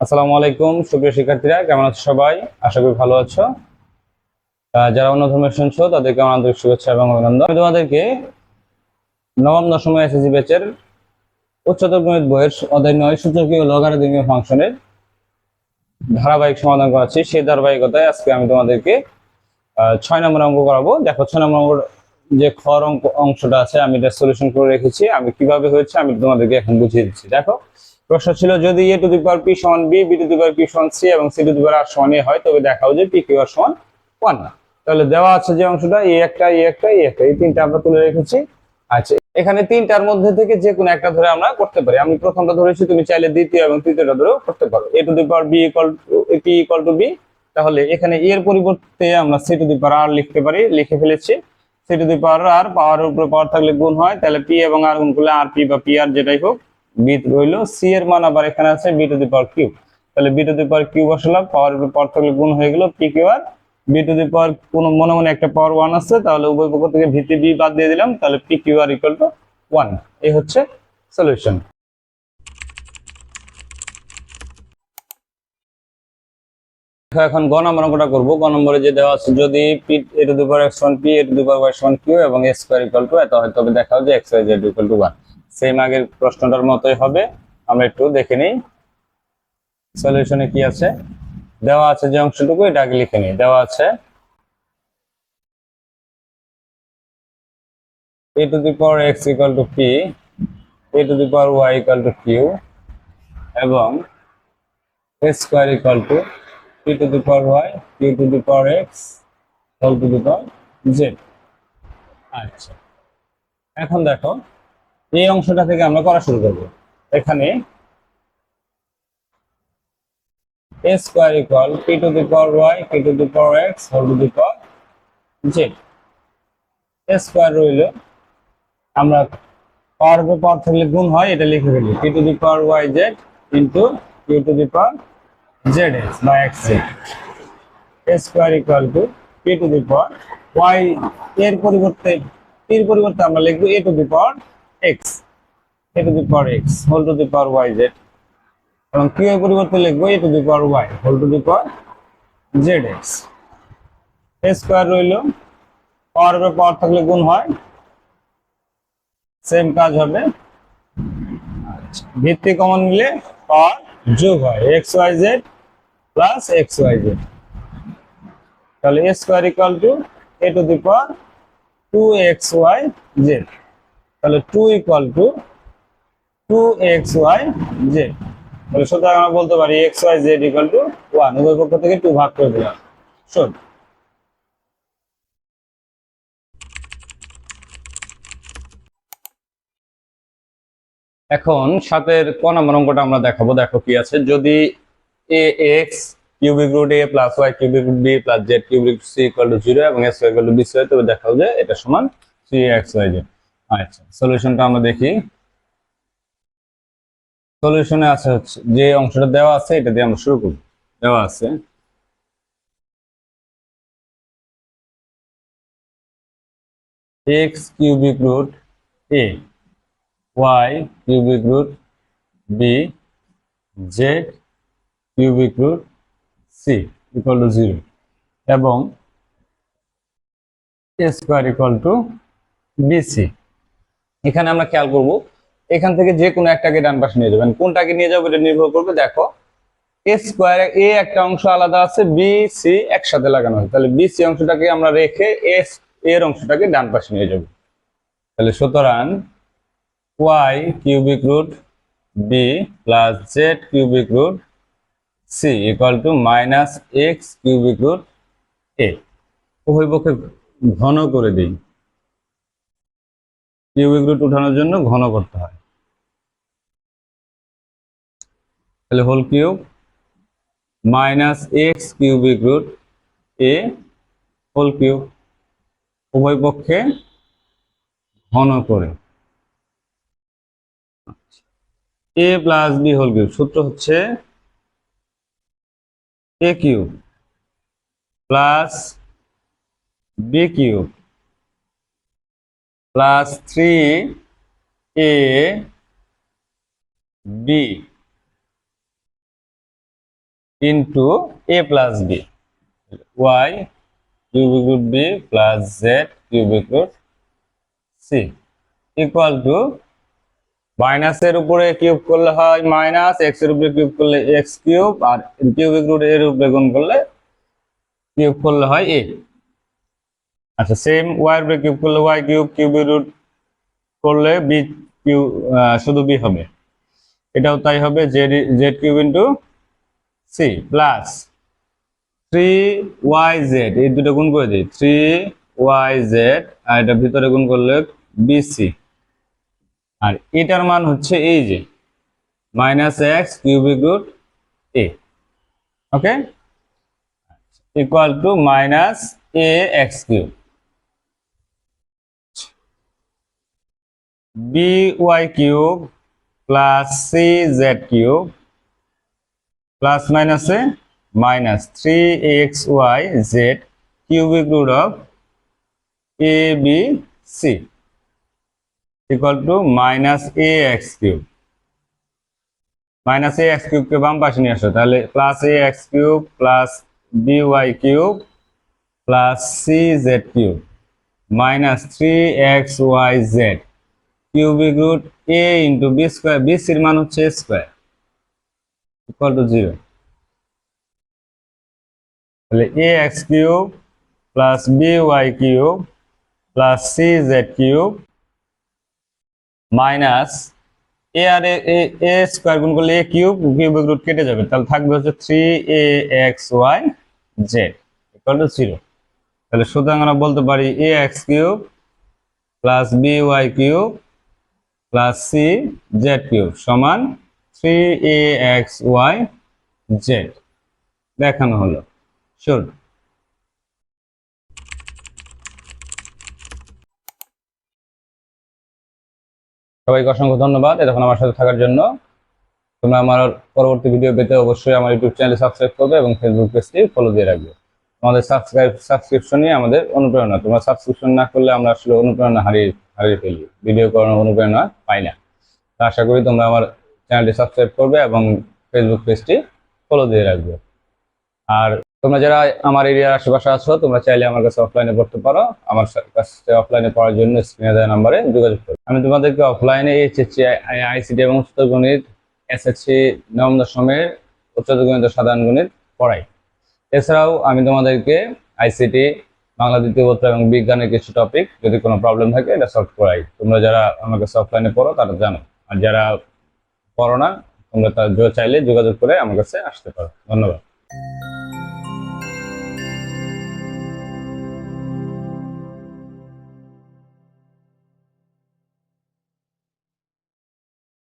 আসসালামু আলাইকুম, সুপ্রিয় শিক্ষার্থীরা, কেমন আছো সবাই? আশা করি ভালো আছো। যারা অন্য ধর্মের শুনছো, তাদেরকে আমার আন্তরিক শুভেচ্ছা এবং অভিনন্দন। আমি তোমাদেরকে নবম, দশম এসএসসি ব্যাচের উচ্চতর গণিত বইয়ের অধ্যায় নয়, সূচকীয় লগারিদমীয় ফাংশনের ধারাবাহিক সমাধান করাচ্ছি। সেই ধারাবাহিকতায় আজকে আমি তোমাদেরকে ছয় নম্বর অঙ্ক করাবো। দেখো, ছয় নম্বর যে খর অঙ্ক অংশটা আছে, আমি এটা সলিউশন করে রেখেছি। আমি কীভাবে হয়েছে, আমি তোমাদেরকে এখন বুঝিয়ে দিচ্ছি। দেখো প্রশ্ন ছিল যদি A to the power P সমান B B to the power P সমান সি এবং C to the power R সমান এ হয়, তবে দেখাও যে পি কিউ আর সমান ওয়ান না। তাহলে দেওয়া আছে যে অংশটা এ একটা এ একটা এ একটা, এই তিনটা আমরা তুলে রেখেছি। আচ্ছা এখানে তিনটার মধ্যে থেকে যে কোনো একটা ধরে আমরা করতে পারি। আমি প্রথমটা ধরেছি, তুমি চাইলে দ্বিতীয় এবং তৃতীয়টা ধরেও করতে পারো। A to the power B equal P equal to B তাহলে এখানে এ এর পরিবর্তে আমরা সি টু দি পাওয়ার আর লিখতে পারি, লিখে ফেলেছি। সি টু দি পাওয়ার আর পাওয়ার উপরে পাওয়ার থাকলে গুণ হয়, তাহলে পি এবং আর গুণ করলে আর পি বা পি আর যেটাই হোক। বি রইল সি এর মান আবার এখানে আছে B to the power cube তাহলে B to the power cube বসালাম পাওয়ার থাকলে গুণ হয়ে গেল P Q R B to the power কোন মনে মনে একটা পাওয়ার ওয়ান আছে, তাহলে উভয় পক্ষ থেকে ভিত্তি বি বাদ দিয়ে দিলাম, তাহলে P Q R equal to one এই হচ্ছে সলিউশন এখন গ নম্বর অঙ্কটা করব। গ নম্বরে যে দেওয়া আছে, যদি P A to the power X one P A to the power Y সমান কিউ এবং এ স্কোয়ার ইকুয়াল টু এত হয়, তবে দেখাও যে X Y Z equal to one same আগের প্রশ্নটার মতোই হবে আমরা একটু দেখে নিই সলিউশনে কি আছে দেওয়া আছে যে অংশটুকু এটা আগে লিখে নিই দেওয়া আছে a to the power x equal to p a to the power y equal to q এবং a square equal to p to the power y q to the power x whole to the power z আচ্ছা এখন দেখো এই অংশটা থেকে আমরা করা শুরু করব। এখানে a square equal p to the power y q to the power x, whole to the power z a square রইল, আমরা পাওয়ার উপর পাওয়ার থাকলে গুণ হয়, এটা লিখে ফেলি। P to the power Z into Q to the power Z X বা X Z A square equal to P to the power Y এর পরিবর্তে, p এর পরিবর্তে আমরা লিখব A to the power X A to the power X whole to the power Y Z এবং Q এর পরিবর্তে লিখব A to the power Y whole to the power Z X A square রইল পাওয়ার উপর পাওয়ার থাকলে গুণ হয় সেম কাজ হবে। ভিত্তি কমন নিলে পাওয়ার যোগ হয় X Y Z plus X Y Z তাহলে A square equal to A to the power two X Y Z তাহলে two equal to two X Y Z তাহলে সুতরাং আমরা বলতে পারি X Y Z equal to one উভয় পক্ষ থেকে টু ভাগ করে দিলাম। শোন। এখন সাতের ক নম্বর অঙ্কটা আমরা দেখাবো। দেখো কি আছে। যদি A X cubic root A plus Y cubic root B plus Z cubic C equal to zero এবং X equal to B C তবে দেখাও যে এটা সমান থ্রি এক্স ওয়াই জেড আচ্ছা সলিউশনটা আমরা দেখি। সলিউশনে আছে হচ্ছে, যে অংশটা দেওয়া আছে, এটা দিয়ে আমরা শুরু করব দেওয়া আছে। X cubic root A y cubic root b, z cubic root c equal to 0 এবং a square equal to bc এখানে আমরা খেয়াল করব, এখান থেকে যে কোনো একটাকে ডান পাশে নিয়ে যাবেন। কোনটাকে নিয়ে যাব এটা নির্ভর করবে, দেখো, এ স্কোয়ার এ একটা অংশ আলাদা আছে, বি, সি একসাথে লাগানো হয় তাহলে বি, সি অংশটাকে আমরা রেখে এস এর অংশটাকে ডান পাশে নিয়ে যাব। তাহলে সুতরাং y cubic root b plus z cubic root c equal to minus x cubic root a উভয় পক্ষে ঘন করে দিই। কিউবিক রুট উঠানোর জন্য ঘন করতে হয়। তাহলে whole cube minus x cubic root a whole cube উভয় পক্ষে ঘন করে। A plus b whole cube সূত্র হচ্ছে a cube plus b cube plus three a b into a plus b y cubic root b plus z cubic root c equal to মাইনাসের উপরে cube করলে হয় মাইনাস এক্সের উপরে cube করলে x cube আর কিউবিক রুট এর উপরে গুণ করলে কিউব করলে হয় এ আচ্ছা সেম ওয়াই উপরে কিউব করলে ওয়াই কিউব কিউবিক রুট করলে বি কিউ শুধু বি হবে। এটাও তাই হবে z z cube into c plus three y z এই দুটো গুণ করে দিই থ্রি ওয়াই জেড আর এটা ভিতরে গুণ করলে বিসি আর এটার মান হচ্ছে এই যে minus x cubic root a okay equal to minus a x cube b y cube plus c z cube plus মাইনাসে minus three x y z cubic root of a b c equal to minus a x cube minus a x কিউবকে বাম পাশে নিয়ে আসো, তাহলে plus a x cube plus b y cube plus c z cube minus three x y z cubic root a into b square b সির মান হচ্ছে square equal to zero তাহলে a x cube plus b y cube plus c z cube minus a R a square গুণ করলে এ cube cubic root কেটে যাবে। তাহলে থাকবে হচ্ছে three a x y z equal to zero তাহলে সুতরাং আমরা বলতে পারি a x cube plus b y cube plus c, z cube সমান three a x y, z. দেখানো হলো। শুন সবাইকে অসংখ্য ধন্যবাদ এতক্ষণ আমার সাথে থাকার জন্য। তোমরা আমার পরবর্তী ভিডিও পেতে অবশ্যই আমার ইউটিউব চ্যানেল সাবস্ক্রাইব করবে এবং ফেসবুক পেজটি ফলো দিয়ে রাখবে। আমাদের সাবস্ক্রাইব সাবস্ক্রিপশনই আমাদের অনুপ্রেরণা। তোমরা সাবস্ক্রিপশন না করলে আমরা আসলে অনুপ্রেরণা হারিয়ে হারিয়ে ফেলি। ভিডিও করানোর অনুপ্রেরণা পাই না। তো আশা করি তোমরা আমার চ্যানেলটি সাবস্ক্রাইব করবে এবং ফেসবুক পেজটি ফলো দিয়ে রাখবে। আর তোমরা যারা আমার এরিয়ার আশেপাশে আছো, তোমরা চাইলে আমার কাছে অফলাইনে পড়তে পারো। আমার কাছে অফলাইনে পড়ার জন্য স্ক্রিনে দেওয়া নাম্বারে যোগাযোগ করো। আমি তোমাদেরকে অফলাইনে এইচএসসি আইসিটি এবং উচ্চ গণিত এসএসসি নবম দশমের উচ্চ গণিত সাধারণ গণিত পড়াই। এছাড়াও আমি তোমাদেরকে আইসিটি বাংলা দ্বিতীয় এবং বিজ্ঞানের কিছু টপিক যদি কোনো প্রবলেম থাকে, এটা সলভ করাই। তোমরা যারা আমাকে অফলাইনে পড়ো, তারা জানো। আর যারা পড়ো না, তোমরা তার চাইলে যোগাযোগ করে আমার কাছে আসতে পারো। ধন্যবাদ।